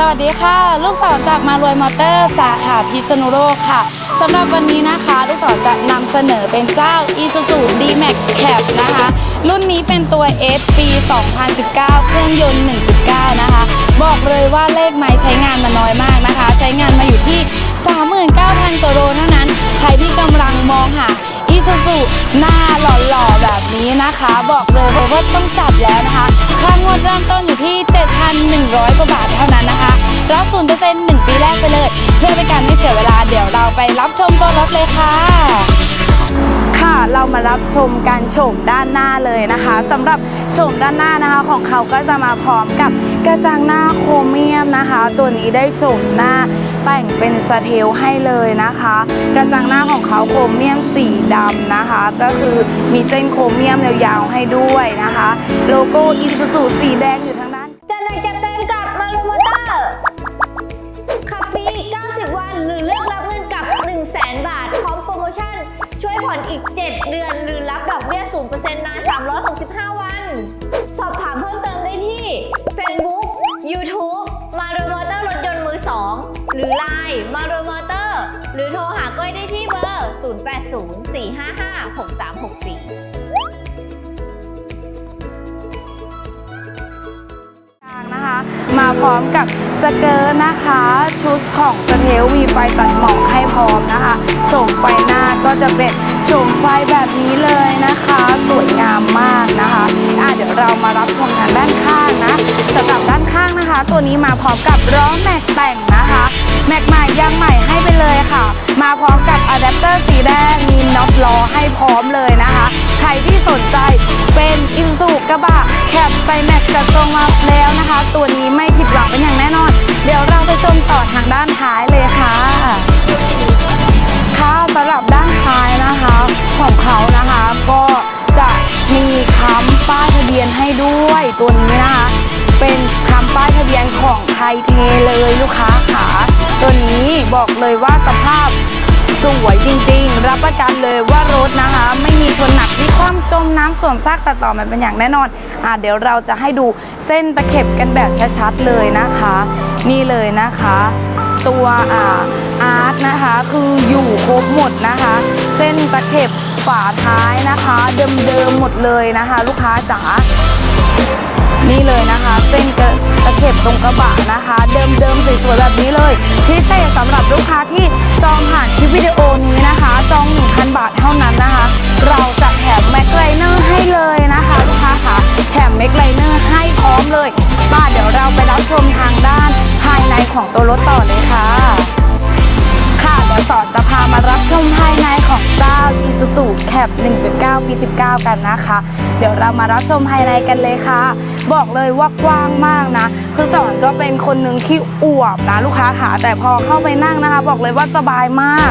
สวัสดีค่ะ ลูกศรจากมารวยมอเตอร์ สาขาพิษณุโลกค่ะสำหรับวันนี้นะคะ ลูกศรจะนำเสนอเป็นเจ้า Isuzu D-Max Cab นะคะ รุ่นนี้เป็นตัว S ปี 2019 เครื่องยนต์ 1.9 นะคะ บอกเลยว่าเลขไม้ใช้งานมาน้อยมากนะคะ ใช้งานมาอยู่ที่ 39,000 กว่าโลเท่านั้น ใครที่กำลังมองหา ซูซูหน้าหล่อๆแบบนี้นะคะ บอกเลยว่าต้องจับแล้วนะคะค่างวดเริ่มต้นอยู่ที่ 7,100 กว่าบาทเท่านั้นนะคะรับศูนย์เปอร์เซ็นต์หนึ่งปีแรกไปเลย เพื่อเป็นการไม่เสียเวลาเดี๋ยวเราไปรับชมตัวรถเลยค่ะ ค่ะเรามารับชมการโฉมด้านหน้าเลยนะคะสำหรับโฉมด้านหน้านะคะของเขาก็จะมาพร้อมกับกระจังหน้าโครเมียมนะคะ ตัวนี้ได้โฉมหน้า แต่งเป็นสเทลให้เลยนะคะ กระจังหน้าของเขาโครเมียมสีดำนะคะ ก็คือมีเส้นโครเมียมยาวๆให้ด้วยนะคะ โลโก้อินซูซูสีแดงอยู่ทางด้านจัดหนจัดเต็มกับมารูมอเตอร์ขับฟรี90 วันหรือเลือกรับเงินกับ 1 0 0 0 0แบาท พร้อมโปรโมชั่น ช่วยผ่อนอีก 7 เดือน หรือรับดอกเบี้ย0%นาน 365 วัน หรือ Line มารูมอเตอร์ หรือโทรหาก้อยได้ที่เบอร์ 0804556364 มาพร้อมกับสเกิร์ตนะคะ ชุดของสเทลมีไฟตัดหมอกให้พร้อมนะคะโฉมไฟหน้าก็จะเป็นโฉมไฟแบบนี้เลยนะคะ สวยงามมากนะคะอะเดี๋ยวเรามารับชมทางด้านข้างนะสำหรับด้านข้างนะคะ ตัวนี้มาพร้อมกับล้อแม็กแต่งนะคะแม็กใหม่ยางใหม่ให้ไปเลยค่ะ มาพร้อมกับอะแดปเตอร์สีแดงมีน็อตล้อให้พร้อมเลยนะคะ รที่สนใจ เป็นอินซูกระบะแคปไซแม็กจัดทรงมาแล้วนะคะ ตัวนี้ไม่ผิดหวังเป็นอย่างแน่นอน เดี๋ยวเราไปชมต่อทางด้านท้ายเลยค่ะ ค่ะสำหรับด้านท้ายนะคะ ของเขานะคะก็จะมีค้ำป้ายทะเบียนให้ด้วยตัวนี้นะคะ เป็นค้ำป้ายทะเบียนของไทยเทเลยลูกค้าขาตัวนี้บอกเลยว่าสภาพ สวยจริงๆ รับประกันเลยว่ารถนะคะ ไม่มีชนหนักที่คว่ำจมน้ำสวมซากตัดต่อมันเป็นอย่างแน่นอนอะเดี๋ยวเราจะให้ดูเส้นตะเข็บกันแบบชัดๆเลยนะคะ นี่เลยนะคะ ตัวอ่าอาร์ตนะคะคืออยู่ครบหมดนะคะ เส้นตะเข็บฝาท้ายนะคะ เดิมๆหมดเลยนะคะ ลูกค้าจ๋านี่เลยนะคะ เส้นกระตะเข็บตรงกระบะนะคะ เดิมๆสวยๆแบบนี้เลยพิเศษสำหรับลูกค้า เราไปรับชมทางด้านภายในของตัวรถต่อเลยค่ะ ค่ะเดี๋ยวสอนจะพามารับชมภายในของเจ้า Isuzu Cap 1.9 ปี 19 กันนะคะ เดี๋ยวเรามารับชมภายในกันเลยค่ะ บอกเลยว่ากว้างมากนะ คือสอนก็เป็นคนหนึ่งที่อวบนะลูกค้าค่ะ แต่พอเข้าไปนั่งนะคะ บอกเลยว่าสบายมาก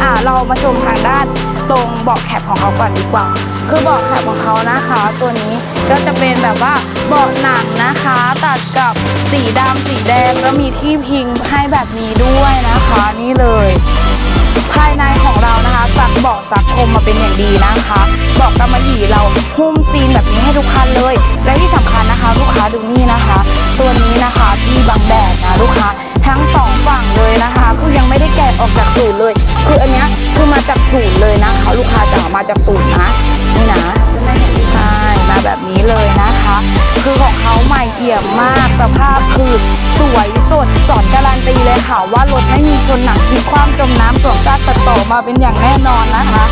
อ่าเรามาชมทางด้านตรงเบาะแคปของเขาก่อนดีกว่า คือเบาะแคปของเขานะคะ ตัวนี้ก็จะเป็นแบบว่า เบาะหนังนะคะ ตัดกับสีดำสีแดงแล้วมีที่พิงให้แบบนี้ด้วยนะคะนี่เลย ภายในของเรานะคะซักเบาะซักคมมาเป็นอย่างดีนะคะเบอกกำมะหยี่เราหุ้มซีนแบบนี้ให้ทุกคันเลย และที่สำคัญนะคะ ลูกค้าดูนี่นะคะ ตัวนี้นะคะที่บังแดดนะลูกค้าทั้งสองฝั่งเลยนะคะ คือยังไม่ได้แกะออกจากศูนย์เลย คืออันเนี้ยคือมาจากศูนย์เลยนะคะ ลูกค้าจะมาจากศูนย์นะนี่นะ สภาพคือสวยสดจอดการันตีเลยค่ะว่ารถไม่มีชนหนักที่ความจมน้ำสวมกาตัดต่อมาเป็นอย่างแน่นอนนะคะ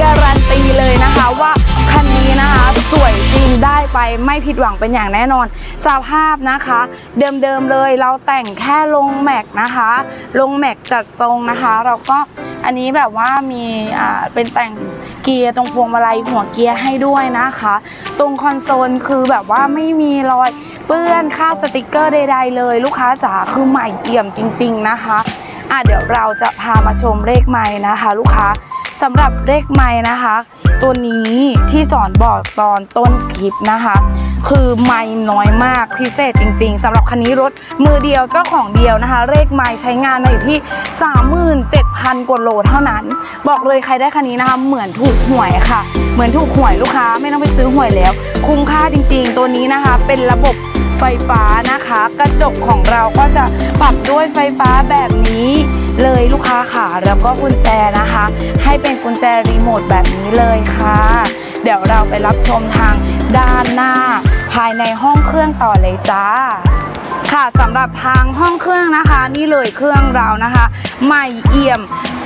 การันตีเลยนะคะว่า คันนี้นะคะ สวยจริงได้ไปไม่ผิดหวังเป็นอย่างแน่นอน สภาพนะคะ เดิมๆเลยเราแต่งแค่ลงแม็กนะคะ ลงแม็กจัดทรงนะคะ เราก็อันนี้แบบว่ามีอ่าเป็นแต่งเกียร์ตรงพวงมาลัยหัวเกียร์ให้ด้วยนะคะ ตรงคอนโซลคือแบบว่าไม่มีรอยเปื้อนค่าบสติกเกอร์ใดๆเลย ลูกค้าจ๋าคือใหม่เอี่ยมจริง ๆนะคะอะเดี๋ยวเราจะพามาชมเลขไม้นะคะ ลูกค้า สำหรับเลขไม้นะคะ ตัวนี้ที่สอนบอกตอนต้นคลิปนะคะ คือไม่น้อยมากพิเศษจริง ๆสำหรับคันนี้รถมือเดียวเจ้าของเดียวนะคะ เลขไม้ใช้งานมาอยู่ที่ 37,000 กว่าโลเท่านั้น บอกเลยใครได้คันนี้นะคะ เหมือนถูกหวยค่ะ เหมือนถูกหวยลูกค้าไม่ต้องไปซื้อหวยแล้ว คุ้มค่าจริง ๆ ตัวนี้นะคะ เป็นระบบไฟฟ้านะคะ กระจกของเราก็จะปรับด้วยไฟฟ้าแบบนี้ เลยลูกค้าค่ะ แล้วก็กุญแจนะคะ ให้เป็นกุญแจรีโมทแบบนี้เลยค่ะ เดี๋ยวเราไปรับชมทางด้านหน้า ภายในห้องเครื่องต่อเลยจ้า ค่ะสำหรับทางห้องเครื่องนะคะ นี่เลยเครื่องเรานะคะ ใหม่เอี่ยม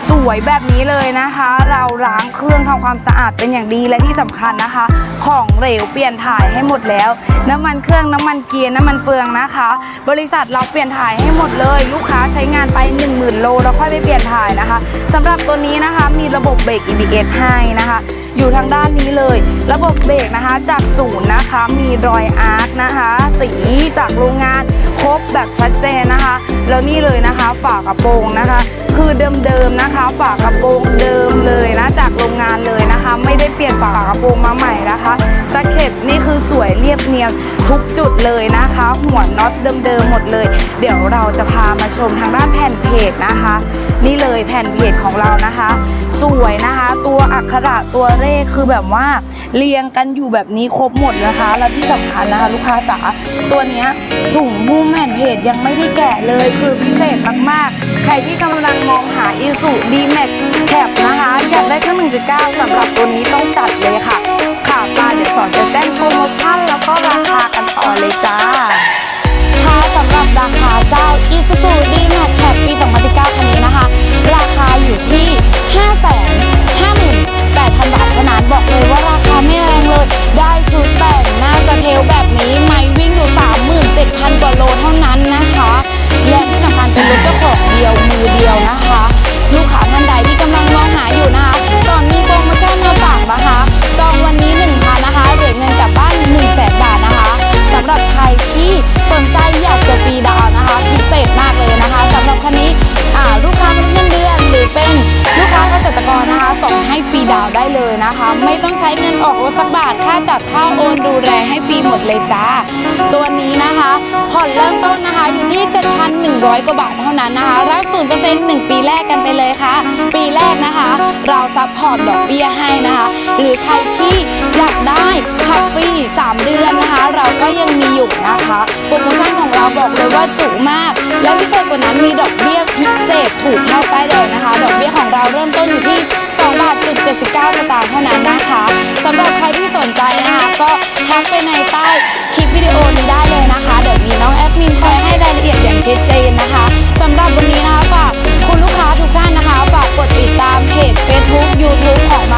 สวยแบบนี้เลยนะคะ เราล้างเครื่องทำความสะอาดเป็นอย่างดีและที่สำคัญนะคะ ของเหลวเปลี่ยนถ่ายให้หมดแล้ว น้ำมันเครื่องน้ำมันเกียร์น้ำมันเฟืองนะคะ บริษัทเราเปลี่ยนถ่ายให้หมดเลย ลูกค้าใช้งานไป1 0,000โลแล้วค่อยไปเปลี่ยนถ่ายนะคะสำหรับตัวนี้นะคะมีระบบเบรก EBS ให้นะคะอยู่ทางด้านนี้เลย ระบบเบรกนะคะจากศูนย์นะคะ มีรอยอาร์คนะคะสีจากโรงงาน ครบแบบชัดเจนนะคะ แล้วนี่เลยนะคะฝากระโปรงนะคะ คือเดิมๆนะคะฝากระโปรงเดิมเลยนะจากโรงงานเลยนะคะ ไม่ได้เปลี่ยนฝากระโปรงมาใหม่นะคะตะเข็บนี่คือสวยเรียบเนียนทุกจุดเลยนะคะ หัวน็อตเดิมๆหมดเลย เดี๋ยวเราจะพามาชมทางด้านแผ่นเพจนะคะ นี่เลยแผ่นเพจของเรานะคะ สวยนะคะ ตัวอักขระตัวเลขคือแบบว่า เรียงกันอยู่แบบนี้ครบหมดนะคะ และที่สำคัญนะคะลูกค้าจ๋าตัวเนี้ยถุงหุ้มแผ่นเพจยังไม่ได้แกะเลยคือพิเศษมากๆ ใครที่กำลังมองหาอีสุดีแม็กแคปนะคะอยากได้เครื่อง1.9สำหรับตัวนี้ต้องจัดเลยค่ะ ค่ะมาเดี๋ยวสอนจะแจ้งโปรโมชั่นแล้วก็ราคากันต่อเลยจ้าค่ะสำหรับราคาเจ้า Isuzu D-Max แคปปี 2019 คันนี้นะคะ ราคาอยู่ที่ เลยนะคะ ไม่ต้องใช้เงินออกรถสักบาทค่าจัดค่าโอนดูแลให้ฟรีหมดเลยจ้า ตัวนี้นะคะผ่อนเริ่มต้นนะคะอยู่ที่ 7,100 กว่าบาทเท่านั้นนะคะ รับศูนย์เปอร์เซ็นต์หนึ่งปีแรกกันไปเลยค่ะ ปีแรกนะคะ เราซัพพอร์ตดอกเบี้ยให้นะคะ หรือใครที่อยากได้ขับฟรี 3 เดือนนะคะ เราก็ยังมีอยู่นะคะ โปรโมชั่นของเราบอกเลยว่าจุมาก และพิเศษกว่านั้นมีดอกเบี้ยพิเศษถูกเท่าป้ายแดงนะคะ ดอกเบี้ยของเราเริ่มต้นอยู่ที่2บาทจุด79สตางค์เท่านั้นนะคะสำหรับใครที่สนใจนะคะ ก็ทักไปในใต้คลิปวิดีโอนี้ได้เลยนะคะ เดี๋ยวมีน้องแอดมินคอยให้รายละเอียดอย่างชัดเจนนะคะสำหรับวันนี้นะคะฝากคุณลูกค้าทุกท่านนะคะฝากกดติดตามเพจ Facebook YouTube ของมา